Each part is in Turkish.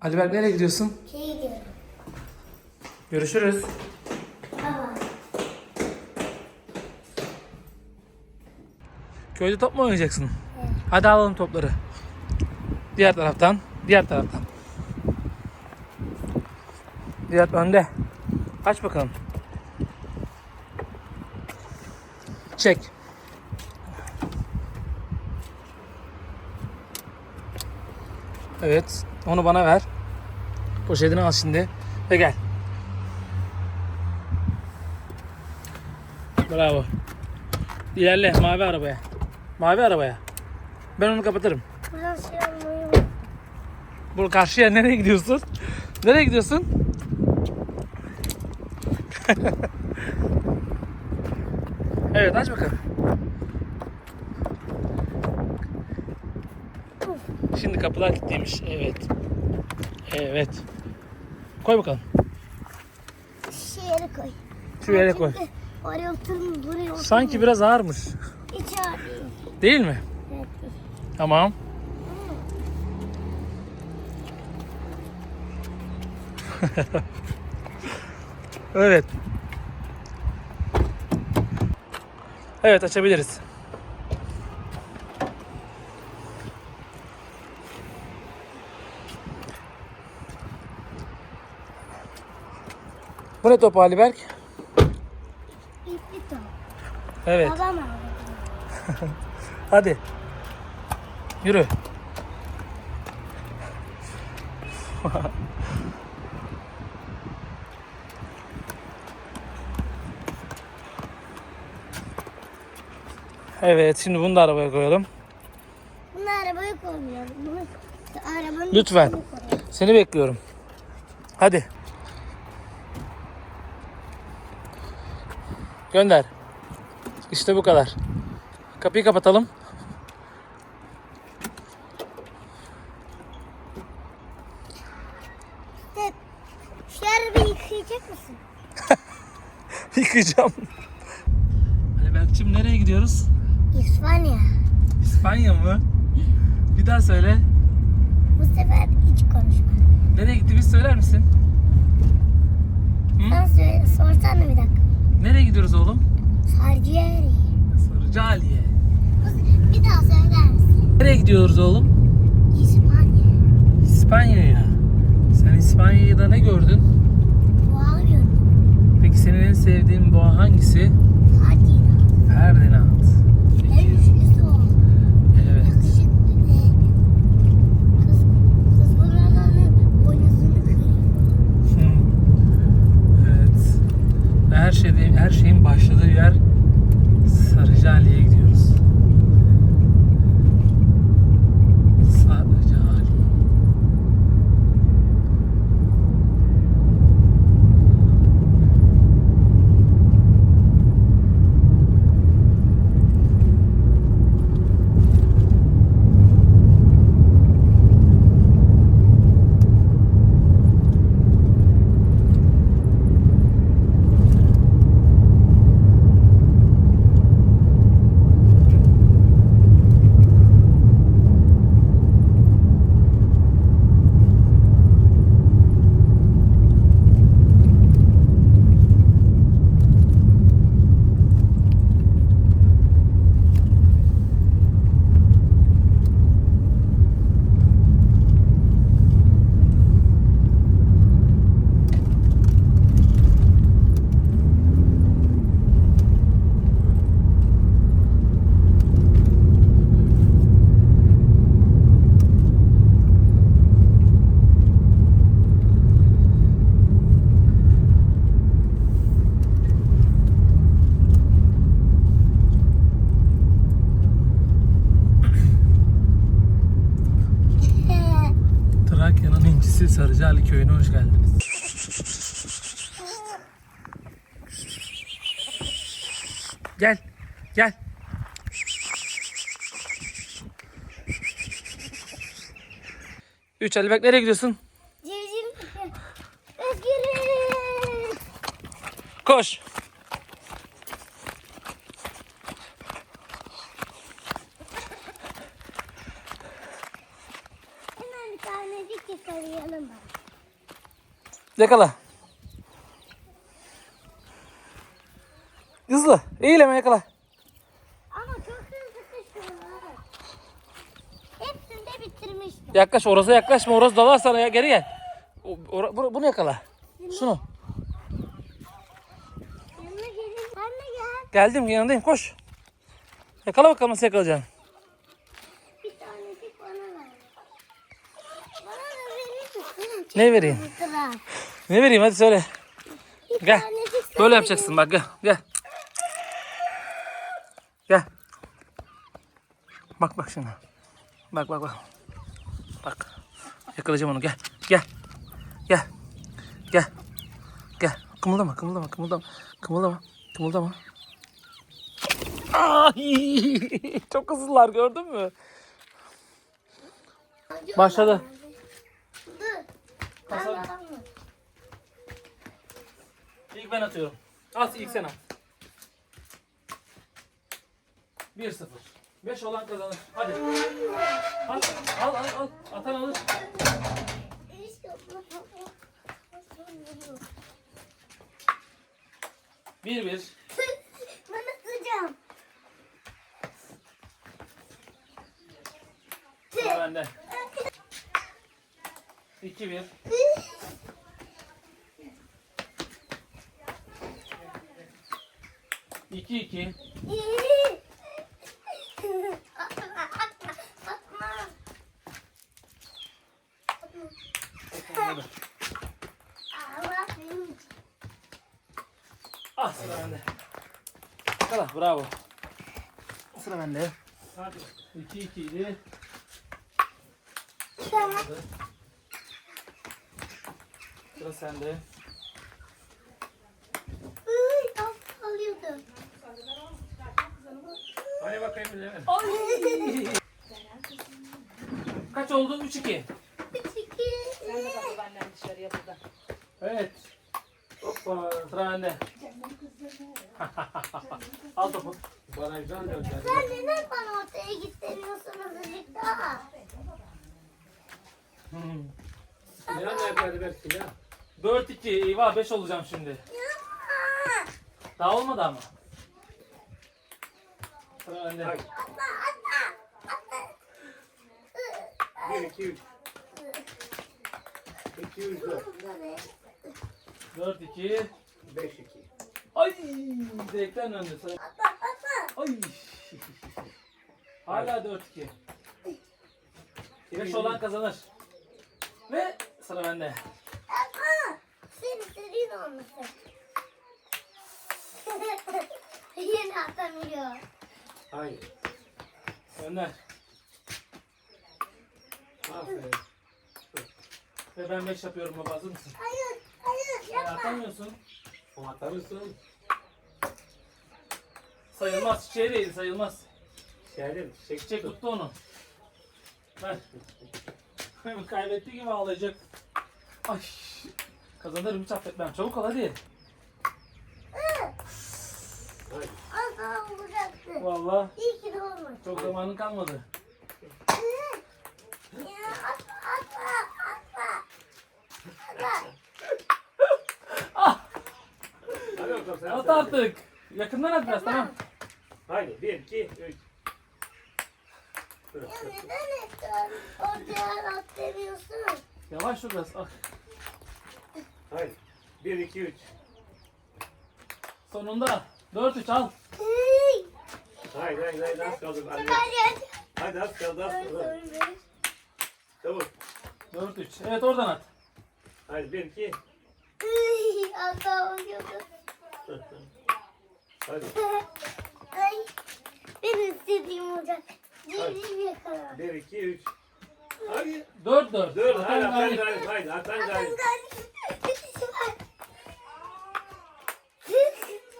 Ali Berk nereye gidiyorsun? Şey gidiyorum. Görüşürüz. Baba. Köyde top mu oynayacaksın? Hadi alalım topları. Diğer taraftan, diğer taraftan. Diğer önde. Aç bakalım. Çek. Evet, onu bana ver. Poşetini al şimdi ve gel. Bravo. İlerle mavi arabaya. Mavi arabaya. Ben onu kapatırım. Almayı Bu karşıya nereye gidiyorsun? Nereye gidiyorsun? evet aç bakalım. Şimdi kapılar kilitliymiş. Evet. Evet. Koy bakalım. Şu yere koy. Şu yere koy. Oraya oturun, buraya. Sanki biraz ağırmış. Hiç ağır değil. Değil mi? Evet. Tamam. evet. Evet açabiliriz. Bu ne topu Ali Berk? İpli top. Evet. Babam aldı. Hadi. Yürü. evet şimdi bunu da arabaya koyalım. Bunu arabaya koymuyorum. Bunu arabanın Lütfen. Seni bekliyorum. Hadi. Gönder. İşte bu kadar. Kapıyı kapatalım. Şu arabayı yıkayacak mısın? Yıkayacağım. Ali Berk'cim nereye gidiyoruz? İspanya. İspanya mı? Bir daha söyle. Bu sefer hiç konuşma. Nereye gittiğimizi söyler misin? Sen söyle, sorsana bir dakika. Nereye gidiyoruz oğlum? Sarcieri. Sarıcaliye. Bir daha söyler misin? Nereye gidiyoruz oğlum? İspanya. İspanya'ya. Sen İspanya'da ne gördün? Doğal gördüm. Peki senin en sevdiğin boğa hangisi? Ferdinand. Ferdinand. En Her şeyin her şeyin başladığı yer Sarıcali'ye gidiyoruz. Sarıcali. Sarıcali köyüne hoş geldiniz. Gel, gel. Üç Ali Bek nereye gidiyorsun? Civciv. Özgürlük. Koş. Hemen bir tanecik yakalayalım bak. Yakala. Hızlı. Eğileme yakala. Ama çok hızlı kışıyorlar. Hepsini de bitirmiştim. Yaklaş orası yaklaşma. Orası dalar sana ya. Geri gel. O- ora- bu- bunu yakala. Şunu. Yanına gelin. De gel. Geldim yanındayım koş. Yakala bakalım nasıl yakalayacaksın. Bir tanecik bana ver. Bana da verir misin? Ne vereyim? Ne vereyim hadi söyle. Gel. Böyle yapacaksın bak gel. Gel. Gel. Bak bak şimdi. Bak bak bak. Bak. Yakalayacağım onu gel. Gel. Gel. Gel. Gel. Kımıldama kımıldama kımıldama. Kımıldama. Kımıldama. Ay! Çok hızlılar gördün mü? Başladı. Dur. Ben Kasar. de alamıyorum. İlk ben atıyorum. At ilk sen at. 1-0. 5 olan kazanır. Hadi. At. Al al al. Atan alır. Bu. 1-1. Ben atacağım. Sıra bende. 2-1. 2-2. Atma, atma. Hadi. Ah sıra bende. Yakala bravo. Sıra bende. 2-2 idi. Tamam. Sıra sende. Hadi bakayım bilemedim. Kaç oldu? 3-2. Çiki. Evet. Hoppa sıra bende. Al topu. Barajdan döneceğiz. Sen neden bana ortaya git demiyorsun azıcık daha? Silah nerede ver silah. 4-2. Eyvah 5 olacağım şimdi. Daha olmadı ama. Atma, atma. Atma. Bir, iki, üç. İki, üç, dört. 4-2. Beş, iki. Ay direkten atma. Ay. Hala 4-2. 5 olan kazanır. Ve sıra bende. Atma. Senin istediğin olmasın. Yine atamıyor. Hayır. Önder. Aferin. Ve ben 5 yapıyorum baba hazır mısın? Hayır, hayır Sen yapma. atamıyorsun. O atar mısın? Sayılmaz. Çiçeği değil sayılmaz. Şehrin çiçek Çiçek tuttu onu. Ver. Kaybetti gibi ağlayacak. Ay. Kazanırım hiç affetmem. Çabuk ol hadi. Hayır. Daha olacaktı. Vallahi İyi ki de olmadı. çok zamanın kalmadı. Ya atma, atma, atma. Atma. Hadi bakalım sen. At sen. artık. Yakından at biraz tamam. Haydi bir, iki, üç. Dur, Ya dur. neden hep ortaya at demiyorsun? Yavaş dur biraz. Ah. Haydi. Bir, iki, üç. Sonunda. 4-3 al. Hey! Haydi, haydi, haydi. Az kaldı. Hadi, Hadi hadi az kaldı, az kaldı. Çabuk. 4-3. Evet oradan at. Haydi bir, iki. Hadi. Ay, benim istediğim olacak. Civciv yakala. Bir, iki, üç. Hadi. 4-4. Dur, Atan hadi, atan galip. galip. Haydi, atan Atan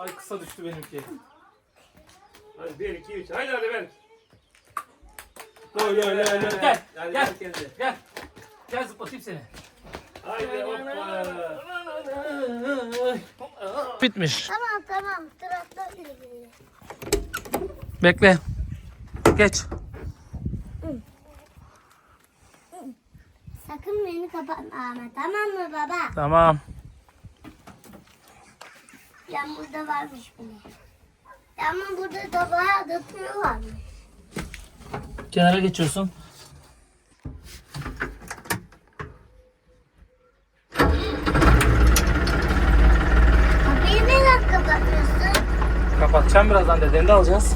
Ay kısa düştü benimki. Hadi bir, iki, üç. Haydi hadi Berk. Gol gol gol gol. Gel Hadi gel Berk kendine. gel. Gel zıplatayım seni. Haydi hoppa. Bitmiş. Tamam tamam. Tırakla ilgili. Bekle. Geç. Sakın beni kapatma ama tamam mı baba? Tamam. Ben burada varmış bile. Ama burada da bayağı da pırı varmış. Kenara geçiyorsun. Kapıyı ne dakika bakıyorsun? Kapatacağım birazdan dedeni de alacağız.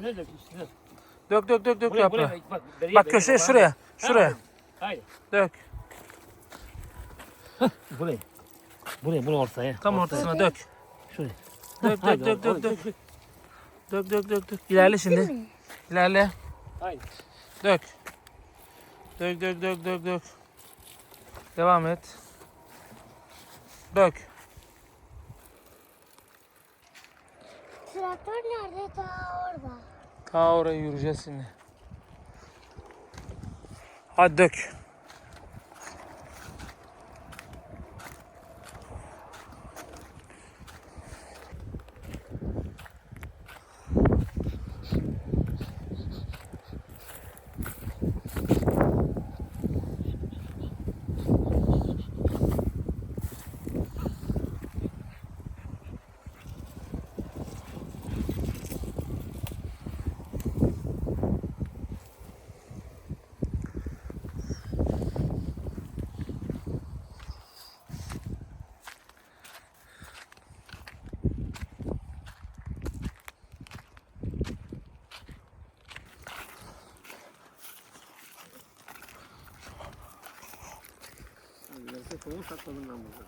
üstüne dök üstüne. Dök dök dök dök buraya, bak, beriye, bak köşeye şuraya. Şuraya. Hayır. Dök. buraya. Buraya bunu ortaya. Tam ortasına dök. Şuraya. Dök dök dök dök dök. Dök dök dök dök. İlerle şimdi. İlerle. Hayır. Dök. Dök dök dök dök dök. Devam et. Dök. Traktör nerede? Ta orada. Ta oraya yürüyeceğiz şimdi. Hadi dök. Kovuğu sakladım ben burada.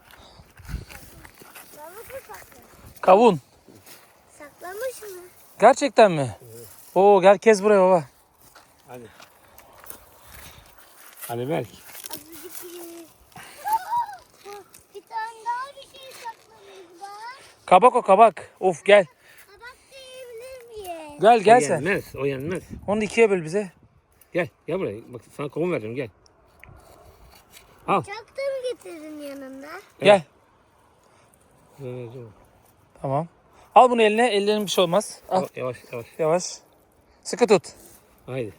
Saklamış mı saklamış? Kavun. Saklamış mı? Gerçekten mi? Oo gel kez buraya baba. Hadi. Hadi Berk. Bir tane daha bir şey saklamış bak. Kabak o kabak. Of gel. Kabak diyebilir miyim? Gel gel O sen. Yenmez. O yenmez. Onu ikiye böl bize. Gel. Gel buraya. Bak sana kovun verdim gel. Al. Bıçak da mı getirdin yanında? Gel. Vereceğim. Tamam. Al bunu eline. Ellerin bir şey olmaz. Al. Yavaş yavaş. Yavaş. Sıkı tut. Haydi.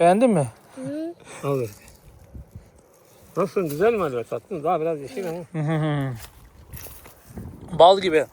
Beğendin mi? Hı. Al Berk. Nasılsın? Güzel mi hadi? Tattın. Daha biraz yeşil ama. Bal gibi.